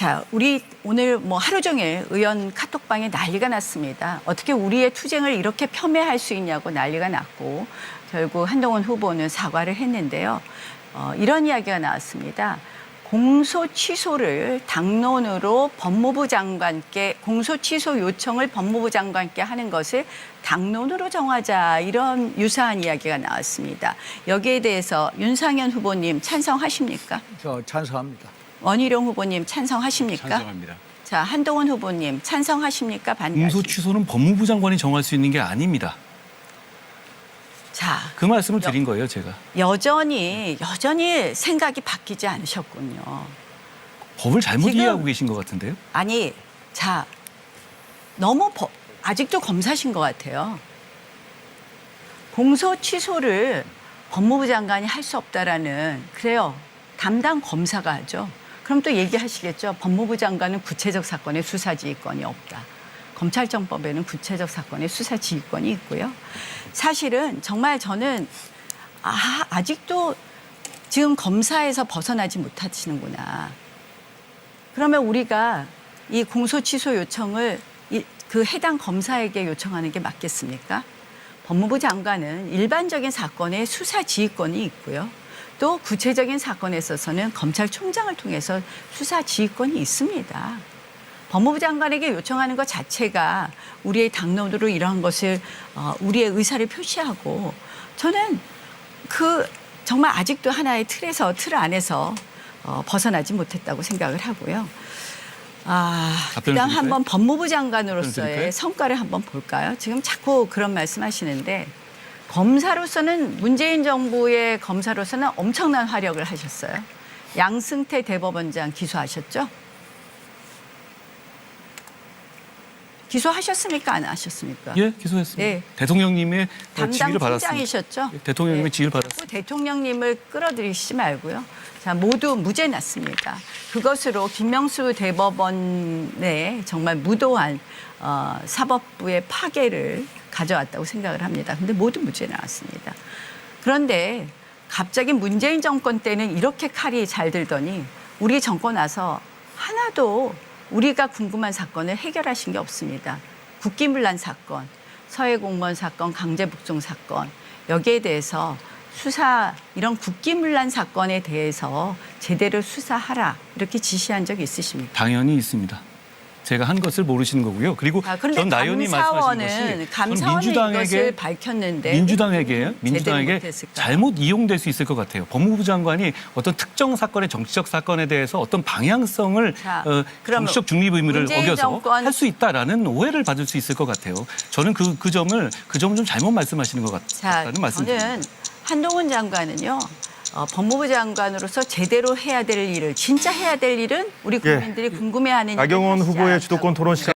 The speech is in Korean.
자, 우리 오늘 뭐 하루 종일 의원 카톡방에 난리가 났습니다. 어떻게 우리의 투쟁을 이렇게 폄훼할 수 있냐고 난리가 났고 결국 한동훈 후보는 사과를 했는데요. 어, 이런 이야기가 나왔습니다. 공소 취소를 당론으로 법무부 장관께 공소 취소 요청을 법무부 장관께 하는 것을 당론으로 정하자 이런 유사한 이야기가 나왔습니다. 여기에 대해서 윤상현 후보님 찬성하십니까? 저 찬성합니다. 원희룡 후보님 찬성하십니까? 찬성합니다. 자, 한동훈 후보님 찬성하십니까? 공소 반대하십니까? 취소는 법무부 장관이 정할 수 있는 게 아닙니다. 자, 그 말씀을 드린 거예요, 제가. 여전히 여전히 생각이 바뀌지 않으셨군요. 법을 잘못 지금- 이해하고 계신 것 같은데요. 아니, 자, 너무 법- 아직도 검사신 것 같아요. 공소 취소를 법무부 장관이 할 수 없다라는 그래요. 담당 검사가 하죠. 그럼 또 얘기하시겠죠. 법무부 장관은 구체적 사건의 수사 지휘권이 없다. 검찰청법에는 구체적 사건의 수사 지휘권이 있고요. 사실은 정말 저는 아, 아직도 지금 검사에서 벗어나지 못하시는구나. 그러면 우리가 이 공소 취소 요청을 이- 그 해당 검사에게 요청하는 게 맞겠습니까? 법무부 장관은 일반적인 사건의 수사 지휘권이 있고요. 또 구체적인 사건에 있어서는 검찰총장을 통해서 수사 지휘권이 있습니다. 법무부 장관에게 요청하는 것 자체가 우리의 당론으로 이러한 것을 어, 우리의 의사를 표시하고 저는 그 정말 아직도 하나의 틀에서 틀 안에서 어, 벗어나지 못했다고 생각을 하고요. 아, 그다음? 한번 법무부 장관으로서의? 성과를 한번 볼까요? 지금 자꾸 그런 말씀하시는데 검사로서는 문재인 정부의 검사로서는 엄청난 활약을 하셨어요. 양승태 대법원장 기소하셨죠? 기소하셨습니까? 안 하셨습니까? 예, 기소했습니다. 네. 대통령님의 담당 지위를 받았습니다. 팀장이셨죠? 예, 대통령님의 네. 지위를 받았습니다. 자꾸 대통령님을 끌어들이시지 말고요. 자, 모두 무죄 났습니다. 그것으로 김명수 대법원의 정말 무도한 어, 사법부의 파괴를 가져왔다고 생각을 합니다. 근데 모두 무죄 나왔습니다. 그런데 갑자기 문재인 정권 때는 이렇게 칼이 잘 들더니 우리 정권 와서 하나도 우리가 궁금한 사건을 해결하신 게 없습니다. 국기문란 사건, 서해 공무원 사건, 강제 북송 사건 여기에 대해서 수사 이런 국기문란 사건에 대해서 제대로 수사하라 이렇게 지시한 적 있으십니까? 당연히 있습니다. 제가 한 것을 모르시는 거고요. 그리고 아, 전 나연이 말씀하신 것이 전 민주당에게 밝혔는데 민주당에게 제대로 민주당에게? 잘못 이용될 수 있을 것 같아요. 법무부 장관이 어떤 특정 사건의 정치적 사건에 대해서 어떤 방향성을 자, 어, 정치적 중립 의무를 어겨서 할 수 있다라는 오해를 받을 수 있을 것 같아요. 저는 그, 그 점을 그 점을 좀 잘못 말씀하시는 것 자, 같다는 말씀입니다. 저는 한동훈 장관은요. 어, 법무부 장관으로서 제대로 해야 될 일을 진짜 해야 될 일은 우리 국민들이 궁금해하는 나경원 일을 하시지 후보의 주도권 토론 시간